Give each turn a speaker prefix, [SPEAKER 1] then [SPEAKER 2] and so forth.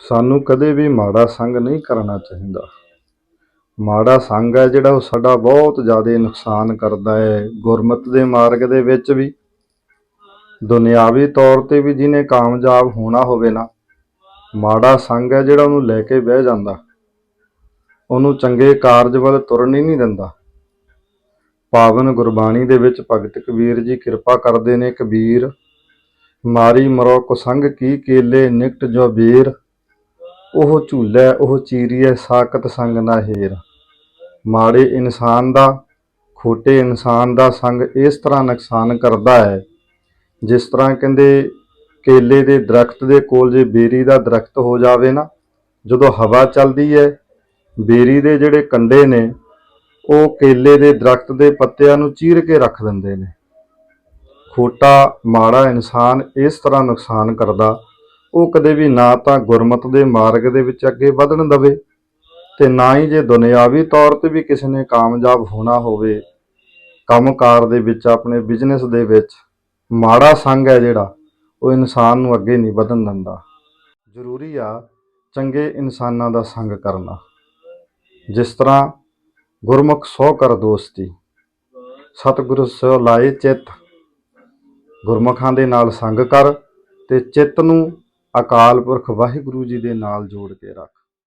[SPEAKER 1] ਸਾਨੂੰ ਕਦੇ ਵੀ ਮਾੜਾ ਸੰਗ ਨਹੀਂ ਕਰਨਾ ਚਾਹੀਦਾ। ਮਾੜਾ ਸੰਗ ਹੈ ਜਿਹੜਾ ਉਹ ਸਾਡਾ ਬਹੁਤ ਜ਼ਿਆਦਾ ਨੁਕਸਾਨ ਕਰਦਾ ਹੈ। ਗੁਰਮਤ ਦੇ ਮਾਰਗ ਦੇ ਵਿੱਚ ਵੀ, ਦੁਨਿਆਵੀ ਤੌਰ ਤੇ ਵੀ ਜਿਹਨੇ ਕਾਮਯਾਬ ਹੋਣਾ ਹੋਵੇ ਨਾ, ਮਾੜਾ ਸੰਗ ਹੈ ਜਿਹੜਾ ਉਹਨੂੰ ਲੈ ਕੇ ਬਹਿ ਜਾਂਦਾ। ਉਹਨੂੰ ਚੰਗੇ ਕਾਰਜ ਵੱਲ ਤੁਰਨ ਹੀ ਨਹੀਂ ਦਿੰਦਾ। ਪਾਵਨ ਗੁਰਬਾਣੀ ਦੇ ਵਿੱਚ ਭਗਤ ਕਬੀਰ ਜੀ ਕਿਰਪਾ ਕਰਦੇ ਨੇ, ਕਬੀਰ, ਮਾਰੀ ਮਰੋ ਕੁਸੰਗ ਕੀ ਕੇਲੇ, ਨਿਕਟ ਜੋ ਬੀਰ ਉਹ ਝੂਲੇ, ਉਹ ਚੀਰੀਏ ਸਾਕਤ ਸੰਗ ਨਾ ਹੀਰ। ਮਾੜੇ ਇਨਸਾਨ ਦਾ, ਖੋਟੇ ਇਨਸਾਨ ਦਾ ਸੰਗ ਇਸ ਤਰ੍ਹਾਂ ਨੁਕਸਾਨ ਕਰਦਾ ਹੈ, ਜਿਸ ਤਰ੍ਹਾਂ ਕਹਿੰਦੇ, ਕੇਲੇ ਦੇ ਦਰਖਤ ਦੇ ਕੋਲ ਜੇ ਬੇਰੀ ਦਾ ਦਰਖਤ ਹੋ ਜਾਵੇ ਨਾ, ਜਦੋਂ ਹਵਾ ਚੱਲਦੀ ਹੈ, ਬੇਰੀ ਦੇ ਜਿਹੜੇ ਕੰਡੇ ਨੇ, ਉਹ ਕੇਲੇ ਦੇ ਦਰਖਤ ਦੇ ਪੱਤਿਆਂ ਨੂੰ ਚੀਰ ਕੇ ਰੱਖ ਦਿੰਦੇ ਨੇ। ਖੋਟਾ, ਮਾੜਾ ਇਨਸਾਨ ਇਸ ਤਰ੍ਹਾਂ ਨੁਕਸਾਨ ਕਰਦਾ ਉਹ ਕਦੇ ਵੀ ਨਾ ਤਾਂ ਗੁਰਮਤ ਦੇ ਮਾਰਗ ਦੇ ਵਿੱਚ ਅੱਗੇ ਵਧਣ ਦਵੇ ਤੇ ਨਾ ਹੀ ਜੇ ਦੁਨਿਆਵੀ ਤੌਰ ਤੇ ਵੀ ਕਿਸੇ ਨੇ ਕਾਮਯਾਬ ਹੋਣਾ ਹੋਵੇ, ਕੰਮਕਾਰ ਦੇ ਵਿੱਚ, ਆਪਣੇ ਬਿਜ਼ਨਸ ਦੇ ਵਿੱਚ, ਮਾੜਾ ਸੰਗ ਹੈ ਜਿਹੜਾ, ਉਹ ਇਨਸਾਨ ਨੂੰ ਅੱਗੇ ਨਹੀਂ ਵਧਣ ਦਿੰਦਾ। ਜ਼ਰੂਰੀ ਆ ਚੰਗੇ ਇਨਸਾਨਾਂ ਦਾ ਸੰਗ ਕਰਨਾ। ਜਿਸ ਤਰ੍ਹਾਂ ਗੁਰਮੁਖ ਸੋ ਕਰ ਦੋਸਤੀ, ਸਤਿਗੁਰੂ ਸੋ ਲਾਏ ਚਿੱਤ, ਗੁਰਮੁਖਾਂ ਦੇ ਨਾਲ ਸੰਗ ਕਰ ਤੇ ਚਿੱਤ ਨੂੰ ਅਕਾਲ ਪੁਰਖ ਵਾਹਿਗੁਰੂ ਜੀ ਦੇ ਨਾਲ ਜੋੜ ਕੇ ਰੱਖ।